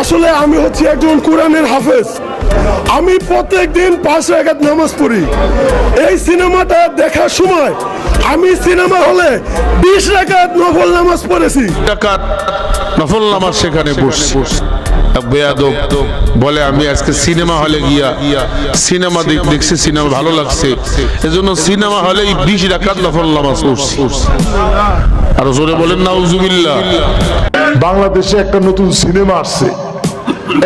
আসলে আমি হচ্ছি একজন কোরআনের হাফেজ। আমি প্রত্যেক দিন পাঁচ রাকাত নামাজ পড়ি। এই সিনেমাটা দেখার সময় আমি সিনেমা হলে বিশ রাকাত নফল নামাজ পড়েছি। নফল নামাজ সেখানে বেয়াদব বলে আমি আজকে সিনেমা হলে গিয়া সিনেমা দেখ- দেখছি সিনেমা ভালো লাগছে। এজন্য সিনেমা হলে বিশ রাকাত নফল নামাজ পড়ছি। আর জোরে বলেন না উজুবিল্লাহ বাংলাদেশে একটা নতুন সিনেমা আসছে।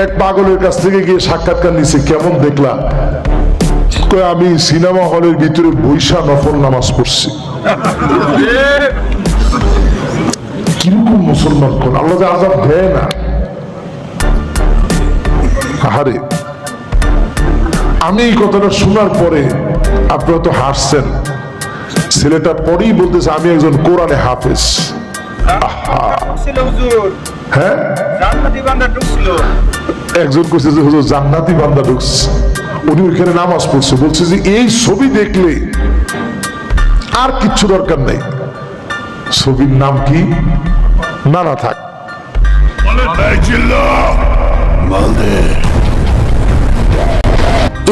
এক পাগলের কাছ থেকে গিয়ে সাক্ষাৎকার নিছে কেমন দেখলাম? আমি সিনেমা হলের ভিতরে বৈশা নফল নামাজ পড়ছি। কীরকম মুসলমান কোন? আল্লাহ আজাব দেয় না। আহারে আমি এই কথাটা শোনার পরে আপনারা তো হাসছেন। ছেলেটা পরেই বলতেছে আমি একজন কোরআনে হাফেজ। হ্যাঁ? বান্দা একজন কইছে যে হুজুর জান্নাতি বান্দা ঢুকছে। উনি ওইখানে নামাজ পড়ছে। বলছে যে এই ছবি দেখলে আর কিচ্ছু দরকার নেই। ছবির নাম কি? না না থাক।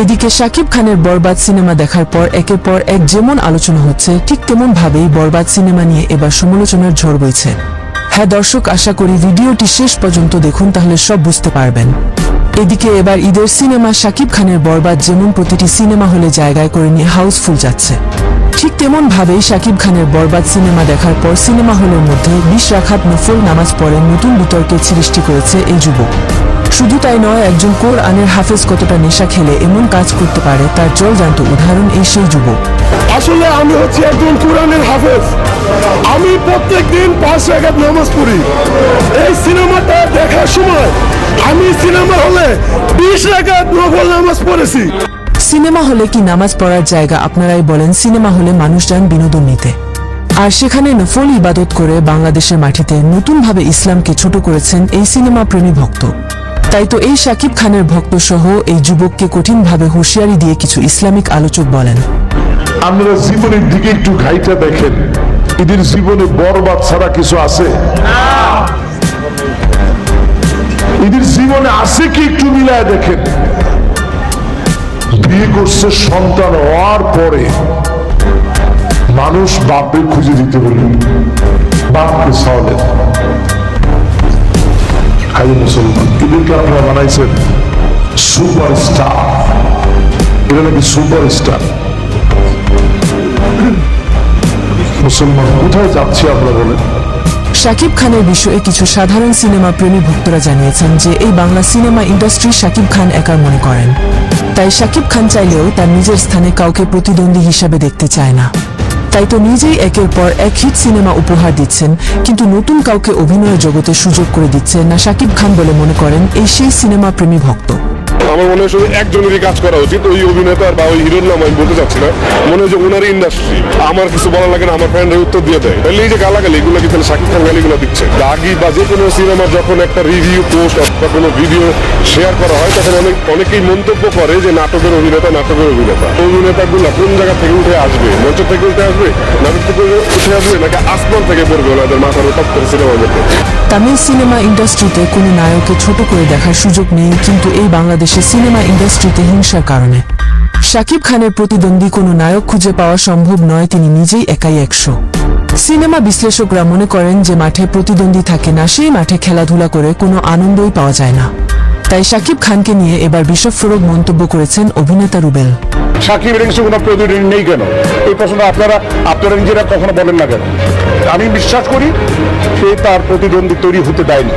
এদিকে শাকিব খানের বরবাদ সিনেমা দেখার পর একের পর এক যেমন আলোচনা হচ্ছে ঠিক তেমন ভাবেই বরবাদ সিনেমা নিয়ে এবার সমালোচনার ঝড় বইছে। হ্যাঁ দর্শক, আশা করি ভিডিওটি শেষ পর্যন্ত দেখুন, তাহলে সব বুঝতে পারবেন। এদিকে এবার ঈদের সিনেমা শাকিব খানের বরবাদ, যেমন প্রতিটি সিনেমা হলে জায়গায় করে নিয়ে হাউসফুল যাচ্ছে। ঠিক তেমন ভাবেই শাকিব খানের বরবাদ সিনেমা দেখার পর সিনেমা হলের মধ্যে বিশ রাখাত নফল নামাজ পড়ে নতুন বিতর্কের সৃষ্টি করেছে এই যুবক। শুধু তাই নয় একজন কোর আনের হাফেজ কতটা নেশা খেলে এমন কাজ করতে পারে তার জলজান্ত উদাহরণ এই সেই যুবক। আসলে আমি হচ্ছি একজন কোরআনের হাফেজ। আমি প্রত্যেক দিন পাঁচ রাকাত নামাজ পড়ি। এই সিনেমাটা দেখার সময় আমি সিনেমা হলে বিশ রাকাত নফল নামাজ পড়েছি। সিনেমা হলে কি নামাজ পড়ার জায়গা? আপনারাই বলেন সিনেমা হলে মানুষ যান বিনোদন নিতে। আর সেখানে নফল ইবাদত করে বাংলাদেশের মাটিতে নতুনভাবে ইসলামকে ছোট করেছেন এই সিনেমা প্রেমী ভক্ত। তাই তো এই শাকিব খানের ভক্ত সহ এই যুবককে কঠিনভাবে হুঁশিয়ারি দিয়ে কিছু ইসলামিক আলোচক বলেন। আপনারা জীবনের দিকে একটু ঘাইটা দেখেন। এদের জীবনে বরবাদ ছাড়া কিছু আছে? এদের জীবনে আছে কি একটু মিলায় দেখেন। বিয়ে করছে সন্তান হওয়ার পরে মানুষ বাপে খুঁজে দিতে বলল, বাপকে সাওলেন হাই মুসলমান। এদেরকে আপনারা বানাইছেন এরা নাকি মুসলমান, কোথায় যাচ্ছি বলেন? শাকিব খানের বিষয়ে কিছু সাধারণ সিনেমা প্রেমী ভক্তরা জানিয়েছেন যে এই বাংলা সিনেমা ইন্ডাস্ট্রি শাকিব খান একার মনে করেন। তাই শাকিব খান চাইলেও তার নিজের স্থানে কাউকে প্রতিদ্বন্দ্বী হিসাবে দেখতে চায় না। তাই তো নিজেই একের পর এক হিট সিনেমা উপহার দিচ্ছেন। কিন্তু নতুন কাউকে অভিনয়ের জগতে সুযোগ করে দিচ্ছে না সাকিব খান বলে মনে করেন এই সেই সিনেমা প্রেমী ভক্ত। আমার মনে হয় শুধু একজনেরই কাজ করা উচিত, ওই অভিনেতার বা ওই হিরোর নাম আমি বলতে চাচ্ছি না। মনে হয় যে ওনার ইন্ডাস্ট্রি আমার কিছু বলা লাগে না, আমার ফ্রেন্ডের উত্তর দিয়ে দেয়। তাহলে এই যে গালাগালি, এগুলো কি তাহলে শাকিব খান গালিগুলো দিচ্ছে? দাগি বা যে কোনো সিনেমার যখন একটা রিভিউ পোস্ট অথবা কোনো ভিডিও শেয়ার করা হয়, তখন অনেক, অনেকেই মন্তব্য করে যে নাটকের অভিনেতা নাটকের অভিনেতা। অভিনেতাগুলো কোন জায়গা থেকে উঠে আসবে? মঞ্চ থেকে উঠে আসবে? নাটক থেকে উঠে আসবে? নাকি আসমান থেকে পড়বে ওনাদের মাথার টপ করে সিনেমার মধ্যে? তামিল সিনেমা ইন্ডাস্ট্রিতে কোনো নায়ককে ছোট করে দেখার সুযোগ নেই, কিন্তু এই বাংলাদেশের সিনেমা ইন্ডাস্ট্রিতে হিংসার কারণে। শাকিব খানের প্রতিদ্বন্দ্বী কোনো নায়ক খুঁজে পাওয়া সম্ভব নয়, তিনি নিজেই একাই একশো। সিনেমা বিশ্লেষকরা মনে করেন যে মাঠে প্রতিদ্বন্দ্বী থাকে না, সেই মাঠে খেলাধুলা করে কোনো আনন্দই পাওয়া যায় না। তাই শাকিব খানকে নিয়ে এবার বিশ্বফোরক মন্তব্য করেছেন অভিনেতা রুবেল। কোনো প্রতিদ্বন্দ্বী নেই কেন? এই প্রশ্নটা আপনারা আপনারা নিজেরা কখনো বলেন না কেন? আমি বিশ্বাস করি সে তার প্রতিদ্বন্দ্বী তৈরি হতে দেয়নি।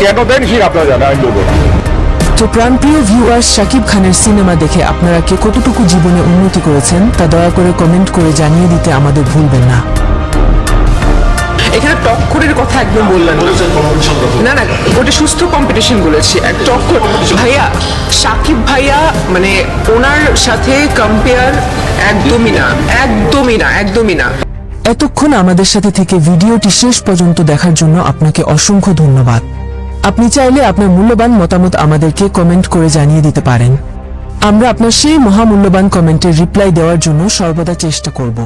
কেন দেয়নি সে আপনারা জানেন, আমি বলব। তো প্রাণপ্রিয় ভিউয়ার্স শাকিব খানের সিনেমা দেখে আপনারা কে কতটুকু জীবনে উন্নতি করেছেন তা দয়া করে কমেন্ট করে জানিয়ে দিতে আমাদের ভুলবেন না। এখানে টক্করের কথা একদম বললেন না। না ওটা সুস্থ কম্পিটিশন বলেছি। এক টক্কর ভাইয়া সাকিব ভাইয়া মানে ওনার সাথে কম্পেয়ার একদমই না একদমই না একদমই না। এতক্ষণ আমাদের সাথে থেকে ভিডিওটি শেষ পর্যন্ত দেখার জন্য আপনাকে অসংখ্য ধন্যবাদ। আপনি চাইলে আপনার মূল্যবান মতামত আমাদেরকে কমেন্ট করে জানিয়ে দিতে পারেন। আমরা আপনার সেই মহামূল্যবান কমেন্টের রিপ্লাই দেওয়ার জন্য সর্বদা চেষ্টা করব।